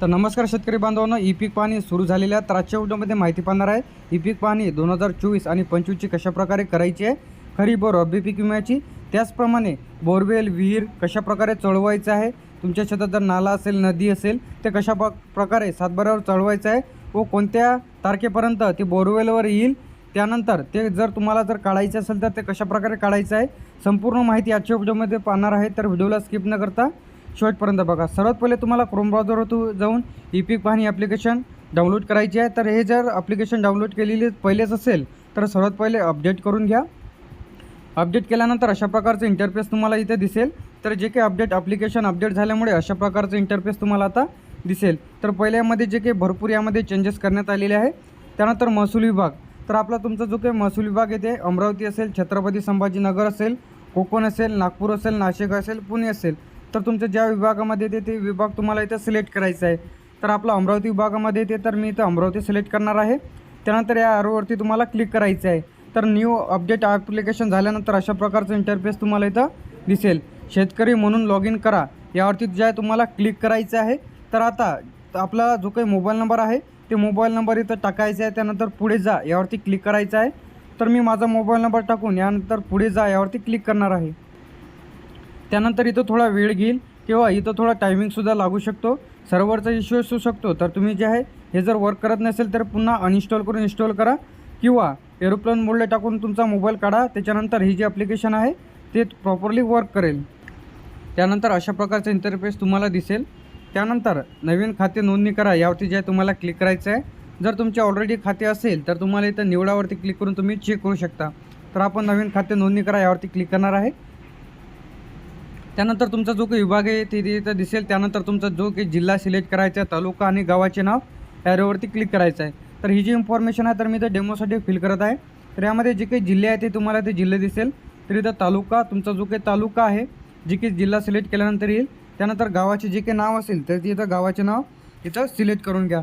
तर नमस्कार शेतकरी बांधवांनो ई पीक पाहणी सुरू झालेल्या तर आजच्या व्हिडिओमध्ये माहिती पाहणार आहे ई पीक पाहणी दोन हजार चोवीस आणि पंचवीसची कशाप्रकारे करायची आहे खरीप व रब्बी पीक विम्याची. त्याचप्रमाणे बोरवेल विहीर कशाप्रकारे चळवायचं आहे तुमच्या शेतात जर नाला असेल नदी असेल ते कशा प- प्रकारे सातबाऱ्यावर चळवायचं आहे व कोणत्या तारखेपर्यंत ते बोरवेलवर येईल त्यानंतर ते जर तुम्हाला जर काढायचं असेल तर ते कशाप्रकारे काढायचं आहे संपूर्ण माहिती आजच्या व्हिडिओमध्ये पाहणार आहे. तर व्हिडिओला स्किप न करता शेवटपर्यंत बघा. सर्वात पहिले तुम्हाला क्रोम ब्राउझरवर जाऊन ई पीक पाहणी ॲप्लिकेशन डाउनलोड करायची आहे. तर हे जर ॲप्लिकेशन डाउनलोड केलेली पहिलेच असेल तर सर्वात पहिले अपडेट करून घ्या. अपडेट केल्यानंतर अशा प्रकारचं इंटरफेस तुम्हाला इथे दिसेल. तर जे काही अपडेट ॲप्लिकेशन अपडेट झाल्यामुळे अशा प्रकारचं इंटरफेस तुम्हाला आता दिसेल. तर पहिल्यामध्ये जे काही भरपूर यामध्ये चेंजेस करण्यात आलेले आहे. त्यानंतर महसूल विभाग. तर आपला तुमचा जो काही महसूल विभाग येते अमरावती असेल छत्रपती संभाजीनगर असेल कोकण असेल नागपूर असेल नाशिक असेल पुणे असेल. तर तुमच्या ज्या विभागामध्ये येते ते विभाग तुम्हाला इथं सिलेक्ट करायचं आहे. तर आपला अमरावती विभागामध्ये येते तर मी इथं अमरावती सिलेक्ट करणार आहे. त्यानंतर या आरोवरती तुम्हाला क्लिक करायचं आहे. तर न्यू अपडेट ॲप्लिकेशन झाल्यानंतर अशा प्रकारचं इंटरफेस तुम्हाला इथं दिसेल. शेतकरी म्हणून लॉग इन करा. यावरती जे आहे तुम्हाला क्लिक करायचं आहे तर आता आपला जो काही मोबाईल नंबर आहे ते मोबाईल नंबर इथं टाकायचा आहे. त्यानंतर पुढे जा यावरती क्लिक करायचं आहे. तर मी माझा मोबाईल नंबर टाकून यानंतर पुढे जा यावरती क्लिक करणार आहे. त्यानंतर इथं थोडा वेळ घेईल किंवा इथं थोडा टायमिंगसुद्धा लागू शकतो. सर्व्हरचा इश्यू असू शकतो. तर तुम्ही जे आहे हे जर वर्क करत नसेल तर पुन्हा अनइन्स्टॉल करून इन्स्टॉल करा. किंवा एरोप्लेन मोडला टाकून तुमचा मोबाईल काढा. त्याच्यानंतर ही जी ॲप्लिकेशन आहे ते प्रॉपरली वर्क करेल. त्यानंतर अशा प्रकारचा इंटरफेस तुम्हाला दिसेल. त्यानंतर नवीन खाते नोंदणी करा. यावरती जे आहे तुम्हाला क्लिक करायचं आहे. जर तुमचे ऑलरेडी खाते असेल तर तुम्हाला इथं निवडावरती क्लिक करून तुम्ही चेक करू शकता. तर आपण नवीन खाते नोंदणी करा. यावरती क्लिक करणार आहे. त्यानंतर तुमचा जो काही विभाग आहे ते तिथं दिसेल. त्यानंतर तुमचा जो काही जिल्हा सिलेक्ट करायचा आहे तालुका आणि गावाचे नाव ॲरोवरती क्लिक करायचं आहे. तर ही जी इन्फॉर्मेशन आहे तर मी तर डेमोसाठी फिल करत आहे. तर यामध्ये जे काही जिल्हे आहे ते तुम्हाला ते जिल्हे दिसेल. तर इथं तालुका तुमचा जो काही तालुका आहे जे काही जिल्हा सिलेक्ट केल्यानंतर येईल. त्यानंतर गावाचे जे काही नाव असेल तर तिथं गावाचे नाव इथं सिलेक्ट करून घ्या.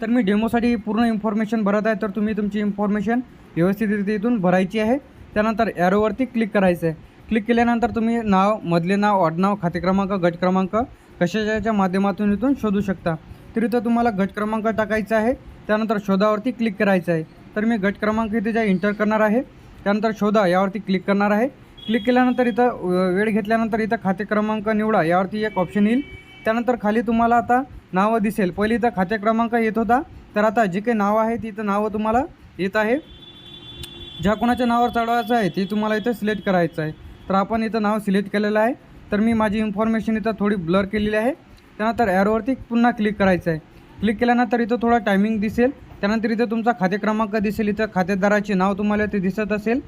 तर मी डेमोसाठी पूर्ण इन्फॉर्मेशन भरत आहे तर तुम्ही तुमची इन्फॉर्मेशन व्यवस्थितरित्या इथून भरायची आहे. त्यानंतर ॲरोवरती क्लिक करायचं आहे. क्लिक केल्यानंतर तुम्ही नाव मधले नाव ऑडनाव खाते क्रमांक गट क्रमांक कशाच्या माध्यमातून इथून शोधू शकता. तर इथं तुम्हाला गट क्रमांक टाकायचा आहे. त्यानंतर शोधावरती क्लिक करायचं आहे. तर मी गट क्रमांक इथे ज्या इंटर करणार आहे त्यानंतर शोधा यावरती क्लिक करणार आहे. क्लिक केल्यानंतर इथं वेळ घेतल्यानंतर इथं खाते क्रमांक निवडा यावरती एक ऑप्शन येईल. त्यानंतर खाली तुम्हाला आता नावं दिसेल. पहिली इथं खाते क्रमांक येत होता. तर आता जे काही नावं आहे तिथं नावं तुम्हाला येत आहे. ज्या कोणाच्या नावावर चढवायचं आहे ते तुम्हाला इथं सिलेक्ट करायचं आहे. तर आपण इथं नाव सिलेक्ट केलेलं आहे. तर मी माझी इन्फॉर्मेशन इथं थोडी ब्लर केलेली आहे. त्यानंतर ॲरोवरती पुन्हा क्लिक करायचं आहे. क्लिक केल्यानंतर इथं थोडा टायमिंग दिसेल. त्यानंतर इथं तुमचा खाते क्रमांक दिसेल. इथं खातेदाराचे नाव तुम्हाला ते दिसत असेल.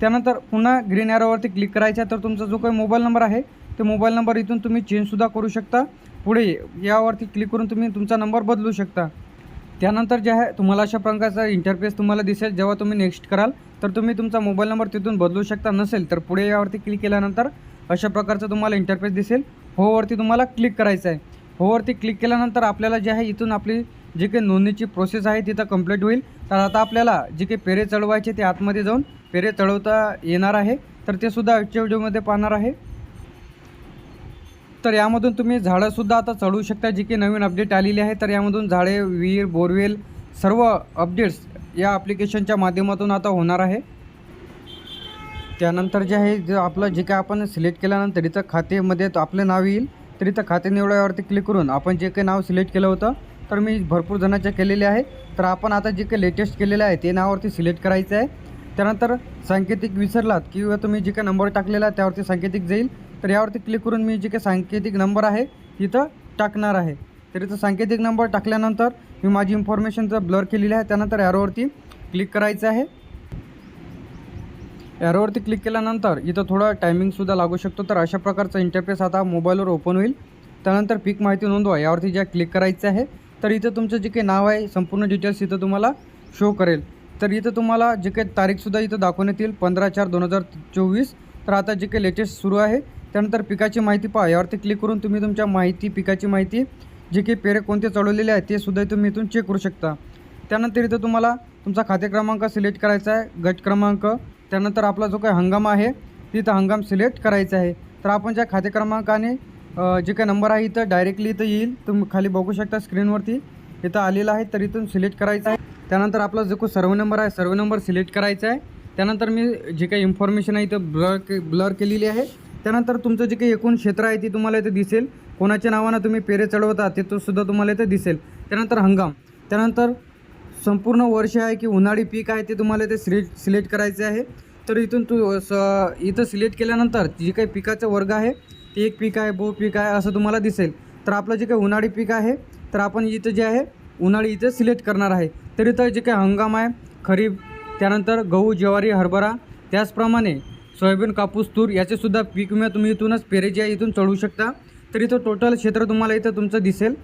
त्यानंतर पुन्हा ग्रीन ॲरोवरती क्लिक करायचं आहे. तर तुमचा जो काही मोबाईल नंबर आहे ते मोबाईल नंबर इथून तुम्ही चेंजसुद्धा करू शकता. पुढे यावरती क्लिक करून तुम्ही तुमचा नंबर बदलू शकता. त्यानंतर जे आहे तुम्हाला अशा प्रकारचा इंटरफेस तुम्हाला दिसेल. जेव्हा तुम्ही नेक्स्ट कराल तर तुम्ही तुमचा मोबाईल नंबर तिथून बदलू शकता नसेल तर पुढे यावरती क्लिक केल्यानंतर अशा प्रकारचं तुम्हाला इंटरफेस दिसेल. होवरती तुम्हाला क्लिक करायचं आहे. होवरती क्लिक केल्यानंतर आपल्याला जे आहे इथून आपली जी काही नोंदणीची प्रोसेस आहे तिथं कंप्लीट होईल. तर आता आपल्याला जे काही पेरे चढवायचे ते आतमध्ये जाऊन पेरे चढवता येणार आहे. तर ते सुद्धा आजच्या व्हिडिओमध्ये पाहणार आहे. तर यामधून तुम्ही झाडंसुद्धा आता चढवू शकता. जी की नवीन अपडेट आलेली आहे तर यामधून झाडे विहीर बोरवेल सर्व अपडेट्स या ॲप्लिकेशनच्या माध्यमातून आता होणार आहे. त्यानंतर जे आहे जे आपलं जे काय आपण सिलेक्ट केल्यानंतर इथं खातेमध्ये आपलं नाव येईल. तर इथं खाते निवडावरती क्लिक करून आपण जे काही नाव सिलेक्ट केलं होतं तर मी भरपूर जणांचे केलेले आहे. तर आपण आता जे काही लेटेस्ट केलेलं आहे ते नावावरती सिलेक्ट करायचं आहे. त्यानंतर सांकेतिक विसरलात किंवा तुम्ही जे काही नंबर टाकलेला आहे त्यावरती सांकेतिक जाईल. तर यावरती क्लिक करून मी जे काही सांकेतिक नंबर आहे तिथं टाकणार आहे. तर इथं सांकेतिक नंबर टाकल्यानंतर मी माझी इन्फॉर्मेशन जर ब्लर केलेली आहे त्यानंतर ॲरोवरती क्लिक करायचं आहे. ॲरोवरती क्लिक केल्यानंतर इथं थोडा टायमिंगसुद्धा लागू शकतो. तर अशा प्रकारचा इंटरफेस आता मोबाईलवर ओपन होईल. त्यानंतर पीक माहिती नोंदवा यावरती ज्या क्लिक करायचं आहे. तर इथं तुमचं जे काही नाव आहे संपूर्ण डिटेल्स इथं तुम्हाला शो करेल. तर इथं तुम्हाला जे काही तारीखसुद्धा इथं दाखवण्यात येईल पंधरा चार दोन हजार चोवीस. तर आता जे काही लेटेस्ट सुरू आहे त्यानंतर पिकाची माहिती पहा. यावरती क्लिक करून तुम्ही तुमच्या माहिती पिकाची माहिती जे काही पेरे कोणते चढवलेले आहेत ते सुद्धा तुम्ही इथून चेक करू शकता. त्यानंतर इथं तुम्हाला तुमचा खाते क्रमांक सिलेक्ट करायचा आहे गट क्रमांक. त्यानंतर आपला जो काही हंगाम आहे तिथं हंगाम सिलेक्ट करायचा आहे. तर आपण ज्या खाते क्रमांकाने जे काय नंबर आहे इथं डायरेक्टली इथं येईल तुम्ही खाली बघू शकता स्क्रीनवरती इथं आलेला आहे तर इथून सिलेक्ट करायचं आहे. त्यानंतर आपला जो काही सर्व नंबर आहे सर्व नंबर सिलेक्ट करायचा आहे. त्यानंतर मी जे काही इन्फॉर्मेशन आहे इथं ब्लर के ब्लर केलेली आहे. त्यानंतर तुमचं जे काही एकूण क्षेत्र आहे ते तुम्हाला इथे दिसेल. कोणाच्या नावानं तुम्ही पेरे चढवता ते तो सुद्धा तुम्हाला इथे दिसेल. त्यानंतर हंगाम. त्यानंतर संपूर्ण वर्ष आहे की उन्हाळी पीक आहे ते तुम्हाला इथे सिलेक्ट सिलेक्ट करायचे आहे. तर इथून तू स इथं सिलेक्ट केल्यानंतर जे काही पिकाचं वर्ग आहे ते एक पीक आहे बो पीक आहे असं तुम्हाला दिसेल. तर आपलं जे काही उन्हाळी पीक आहे तर आपण इथं जे आहे उन्हाळी इथं सिलेक्ट करणार आहे. तर इथं जे काही हंगाम आहे खरीप त्यानंतर गहू ज्वारी हरभरा त्याचप्रमाणे सोयाबीन कापूस तूर याचेसुद्धा पीक विमा तुम्ही इथूनच पेरे जे आहे इथून चढवू शकता. तर इथं टोटल क्षेत्र तुम्हाला इथं तुमचं दिसेल.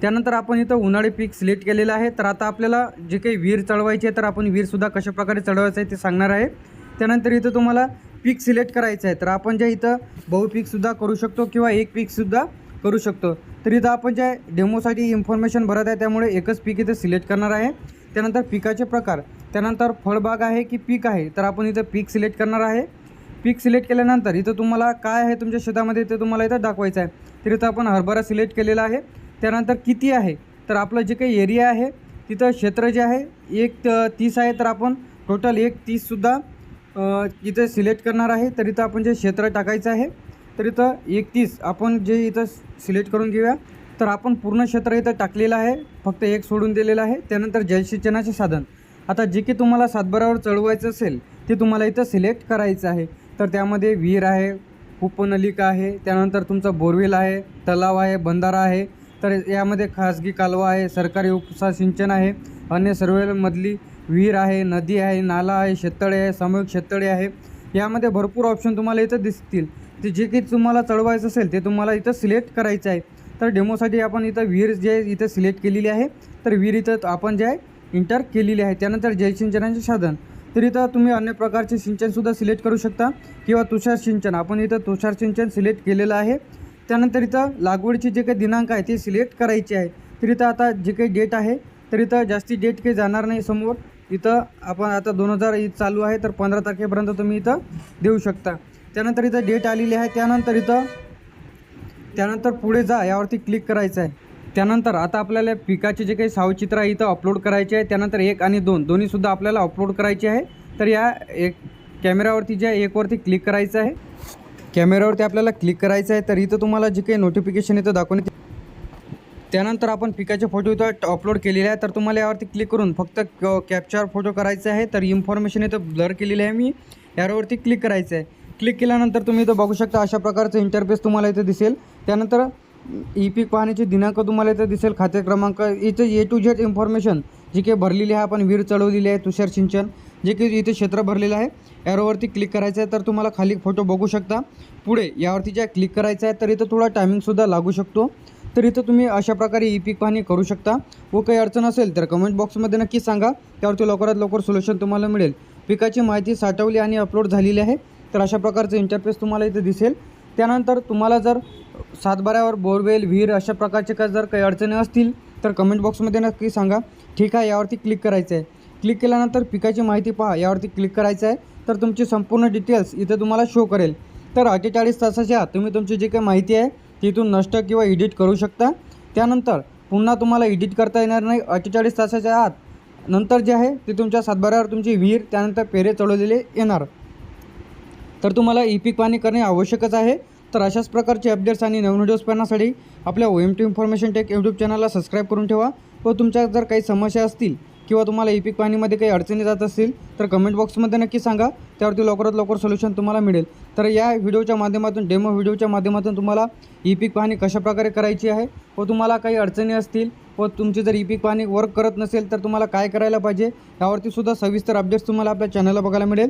त्यानंतर आपण इथं उन्हाळी पीक सिलेक्ट केलेलं आहे. तर आता आपल्याला जे काही विहीर चढवायची आहे तर आपण विहीरसुद्धा कशा प्रकारे चढवायचं आहे ते सांगणार आहे. त्यानंतर इथं तुम्हाला पीक सिलेक्ट करायचं आहे. तर आपण ज्या इथं बहुपीकसुद्धा करू शकतो किंवा एक पीकसुद्धा करू शकतो. तर इथं आपण ज्या डेमोसाठी इन्फॉर्मेशन भरत आहे त्यामुळे एकच पीक इथं सिलेक्ट करणार आहे. त्यानंतर पिकाचे प्रकार. त्यानंतर फळबाग आहे की पीक आहे तर आपण इथं पीक सिलेक्ट करणार आहे. पीक सिलेक्ट केल्यानंतर इथं तुम्हाला काय आहे तुमच्या शेतामध्ये ते तुम्हाला इथं दाखवायचं आहे. तर इथं आपण हरभरा सिलेक्ट केलेला आहे. त्यानंतर किती आहे? तर आपलं जे काही एरिया आहे तिथं क्षेत्र जे आहे एक त- तीस आहे. तर आपण टोटल एक तीससुद्धा इथं सिलेक्ट करणार आहे. तर इथं आपण जे क्षेत्र टाकायचं आहे तर इथं एकतीस आपण जे इथं सिलेक्ट करून घेऊया. तर आपण पूर्ण क्षेत्र इथं टाकलेलं आहे. फक्त एक सोडून दिलेलं आहे. त्यानंतर जलसिंचनाचे साधन. आता जे की तुम्हाला सातबारावर चढवायचं असेल ते तुम्हाला इथं सिलेक्ट करायचं आहे. तर त्यामध्ये विहीर आहे उपनलिका आहे त्यानंतर तुमचा बोरवेल आहे तलाव आहे बंधारा आहे. तर यामध्ये खाजगी कालवा आहे सरकारी उपसा सिंचन आहे अन्य सर्वेमधली विहीर आहे नदी आहे नाला आहे शेततळे आहे सामूहिक शेततळे आहे. यामध्ये भरपूर ऑप्शन तुम्हाला इथं दिसतील. ते जे की तुम्हाला चढवायचं असेल ते तुम्हाला इथं सिलेक्ट करायचं आहे. तर डेमोसाठी आपण इथं विहीर जे आहे इथं सिलेक्ट केलेली आहे. तर विहीर इथं आपण जे आहे इंटर केलेली आहे. त्यानंतर जलसिंचनाचे साधन. तर इथं तुम्ही अन्य प्रकारचे सिंचनसुद्धा सिलेक्ट करू शकता किंवा तुषार सिंचन. आपण इथं तुषार सिंचन सिलेक्ट केलेलं आहे. त्यानंतर इथं लागवडीचे जे काही दिनांक आहे ते सिलेक्ट करायचे आहे. तर इथं आता जे काही डेट आहे तर इथं जास्ती डेट काही जाणार नाही समोर. इथं आपण आता दोन हजार चालू आहे तर पंधरा तारखेपर्यंत तुम्ही इथं देऊ शकता. त्यानंतर इथं डेट आलेली आहे. त्यानंतर इथं त्यानंतर पुढे जा यावरती क्लिक करायचं आहे. त्यानंतर आता आपल्याला पिकाचे जे काही सावचित्र आहे इथं अपलोड करायचे आहे. त्यानंतर एक आणि दोन दोन्हीसुद्धा आपल्याला अपलोड करायचे आहे. तर या एक कॅमेऱ्यावरती जे आहे एकवरती क्लिक करायचं आहे कॅमेऱ्यावरती आपल्याला क्लिक करायचं आहे. तर इथं तुम्हाला जे काही नोटिफिकेशन इथं दाखवण्यात त्यानंतर आपण पिकाचे फोटो इथं अपलोड केलेले आहे. तर तुम्हाला यावरती क्लिक करून फक्त कॅप्चर फोटो करायचा आहे. तर इन्फॉर्मेशन इथं ब्लर केलेली आहे मी. यावरती क्लिक करायचं आहे. क्लिक केल्यानंतर तुम्ही इथं बघू शकता अशा प्रकारचं इंटरफेस तुम्हाला इथं दिसेल. त्यानंतर ई पीक पाहण्याचे दिनांक तुम्हाला इथं दिसेल. खाते क्रमांक इथं ए टू झेड इन्फॉर्मेशन जी काही भरलेली आहे. आपण विहीर चढवलेली आहे तुषार सिंचन जे की इथे क्षेत्र भरलेलं आहे. यावरती क्लिक करायचं आहे तर तुम्हाला खाली फोटो बघू शकता. पुढे यावरती ज्या क्लिक करायचं आहे तर इथं थोडा टायमिंगसुद्धा लागू शकतो. तर इथं तुम्ही अशा प्रकारे ई पीक पाहणी करू शकता. व काही अडचण असेल तर कमेंट बॉक्समध्ये नक्की सांगा. त्यावरती लवकरात लवकर सोल्युशन तुम्हाला मिळेल. पिकाची माहिती साठवली आणि अपलोड झालेली आहे. तर अशा प्रकारचं इंटरफेस तुम्हाला इथं दिसेल. त्यानंतर तुम्हाला जर सातबाऱ्यावर बोरवेल विहीर अशा प्रकारचे का जर काही अडचणी असतील तर कमेंट बॉक्समध्ये नक्की सांगा. ठीक आहे यावरती क्लिक करायचं आहे. क्लिक केल्यानंतर पिकाची माहिती पहा यावरती क्लिक करायचं आहे. तर तुमची संपूर्ण डिटेल्स इथं तुम्हाला शो करेल. तर अठ्ठेचाळीस तासाच्या आत तुम्ही तुमची जी काही माहिती आहे तिथून नष्ट किंवा एडिट करू शकता. त्यानंतर पुन्हा तुम्हाला एडिट करता येणार नाही. अठ्ठेचाळीस तासाच्या आत नंतर जे आहे ते तुमच्या सातबाऱ्यावर तुमची विहीर त्यानंतर पेरे चढवलेले येणार. तर तुम्हाला ई पीक पाणी करणे आवश्यकच आहे. तर अशाच प्रकारचे अपडेट्स आणि नवीन व्हिडिओज पाहण्यासाठी आपल्या O M T information tech YouTube चॅनलला सबस्क्राईब करून ठेवा व तुमच्या जर काही समस्या असतील किंवा तुम्हाला ई पीक पाणीमध्ये काही अडचणी जात असतील तर कमेंट बॉक्समध्ये नक्की सांगा. त्यावरती लवकरात लवकर सोल्युशन तुम्हाला मिळेल. तर या व्हिडिओच्या माध्यमातून डेमो व्हिडिओच्या माध्यमातून तुम्हाला ई पीक पाहणी कशाप्रकारे करायची आहे व तुम्हाला काही अडचणी असतील व तुमची जर ई पीक पाणी वर्क करत नसेल तर तुम्हाला काय करायला पाहिजे यावरती सुद्धा सविस्तर अपडेट्स तुम्हाला आपल्या चॅनलला बघायला मिळेल.